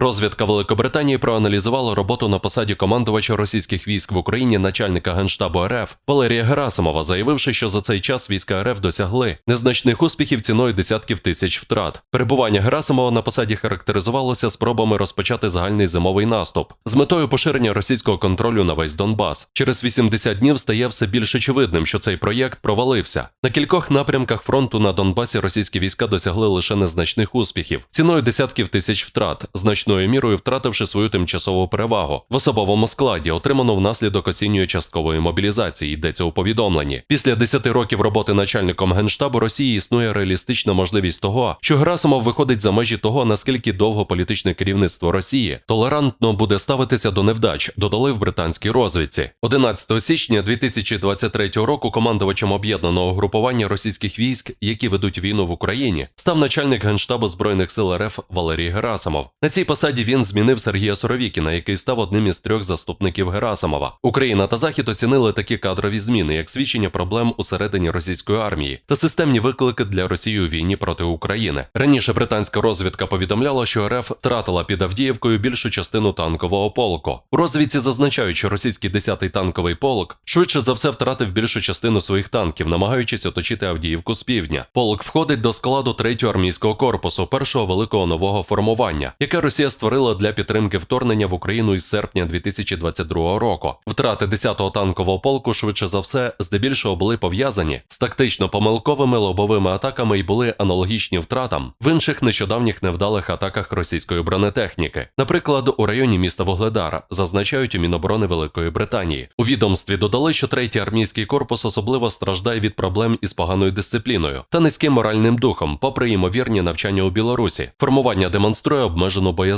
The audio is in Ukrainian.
Розвідка Великобританії проаналізувала роботу на посаді командувача російських військ в Україні начальника генштабу РФ Валерія Герасимова, заявивши, що за цей час війська РФ досягли незначних успіхів ціною десятків тисяч втрат. Перебування Герасимова на посаді характеризувалося спробами розпочати загальний зимовий наступ з метою поширення російського контролю на весь Донбас. Через 80 днів стає все більш очевидним, що цей проєкт провалився. На кількох напрямках фронту на Донбасі російські війська досягли лише незначних успіхів, ціною десятків тисяч втрат, значною мірою втративши свою тимчасову перевагу в особовому складі, отриману внаслідок осінньої часткової мобілізації. Йдеться у повідомленні. Після 10 років роботи начальником генштабу Росії існує реалістична можливість того, що Герасимов виходить за межі того, наскільки довго політичне керівництво Росії толерантно буде ставитися до невдач, додали в британській розвідці. 11 січня 2023 року командувачем об'єднаного групування російських військ, які ведуть війну в Україні, став начальник генштабу збройних сил РФ Валерій Герасимов. На цій посаді він змінив Сергія Соровікіна, який став одним із трьох заступників Герасимова. Україна та Захід оцінили такі кадрові зміни, як свідчення проблем усередині російської армії та системні виклики для Росії у війні проти України. Раніше британська розвідка повідомляла, що РФ втратила під Авдіївкою більшу частину танкового полку. У розвідці зазначають, що російський 10-й танковий полк швидше за все втратив більшу частину своїх танків, намагаючись оточити Авдіївку з півдня. Полк входить до складу 3-го армійського корпусу, першого великого нового формування, яке Росія створила для підтримки вторгнення в Україну із серпня 2022 року. Втрати 10-го танкового полку швидше за все здебільшого були пов'язані з тактично помилковими лобовими атаками і були аналогічні втратам в інших нещодавніх невдалих атаках російської бронетехніки. Наприклад, у районі міста Вугледар зазначають у Міноборони Великої Британії. У відомстві додали, що третій армійський корпус особливо страждає від проблем із поганою дисципліною та низьким моральним духом, попри ймовірні навчання у Білорусі. Формування демонструє обмежену боєздатність.